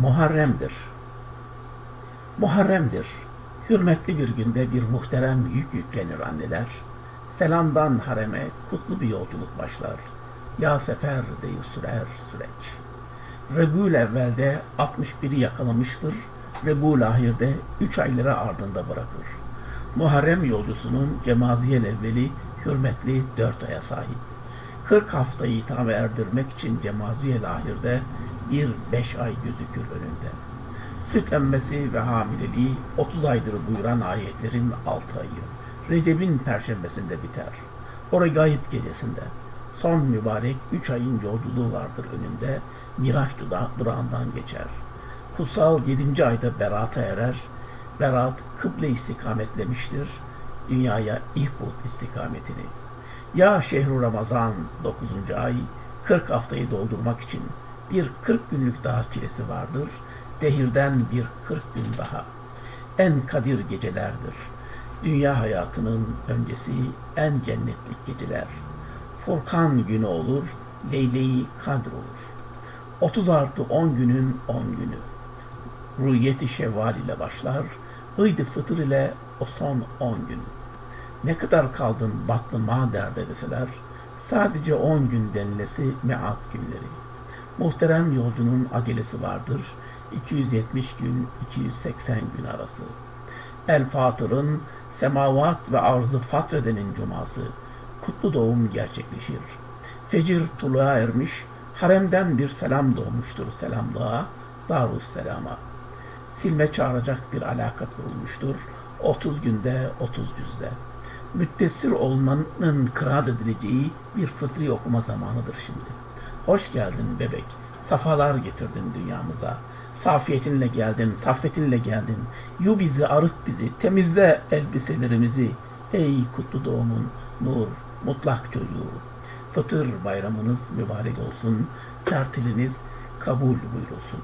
Muharrem'dir. Muharrem'dir. Hürmetli bir günde bir muhterem yük yüklenir anneler. Selamdan hareme kutlu bir yolculuk başlar. Ya sefer deyir sürer süreç. Rebul evvelde 61'i yakalamıştır. Rebul ahirde 3 ayları ardında bırakır. Muharrem yolcusunun cemaziyel evveli hürmetli 4 aya sahip. 40 haftayı tam erdirmek için cemaziyel ahirde bir 5 ay gözükür önünde. Süt emmesi ve hamileliği 30 aydır buyuran ayetlerin 6 ayı. Recep'in perşembesinde biter. Oregayip gecesinde. Son mübarek 3 ayın yolculuğu vardır önünde. Miraç durağından geçer. Kutsal 7. ayda berata erer. Berat kıble istikametlemiştir. Dünyaya ihbut istikametini. Ya şehru Ramazan 9. ay 40 haftayı doldurmak için bir 40 günlük daha çilesi vardır. Dehirden bir 40 gün daha. En kadir gecelerdir. Dünya hayatının öncesi en cennetlik geceler. Furkan günü olur, Leyle-i Kadr olur. 30 artı 10 günün 10 günü. Rüyeti Şevval ile başlar, Hıydı Fıtır ile o son 10 gün. Ne kadar kaldın batlı ma derde deseler, sadece 10 gün denilesi meat günleri. Muhterem yolcunun acelesi vardır, 270 gün, 280 gün arası. El Fatır'ın semavat ve arzı fatredenin cuması, kutlu doğum gerçekleşir. Fecir tuluğa ermiş, haremden bir selam doğmuştur selamlığa, Darus Selam'a. Silme çağıracak bir alaka kurulmuştur, 30 günde, 30 yüzde. Müttesir olmanın kıraat edileceği bir fıtri okuma zamanıdır şimdi. Hoş geldin bebek, safalar getirdin dünyamıza. Safiyetinle geldin, saffetinle geldin. Yu bizi, arıt bizi, temizle elbiselerimizi. Ey kutlu doğumun nur, mutlak çocuğu. Fıtır bayramınız mübarek olsun. Tertiliniz kabul buyurulsun.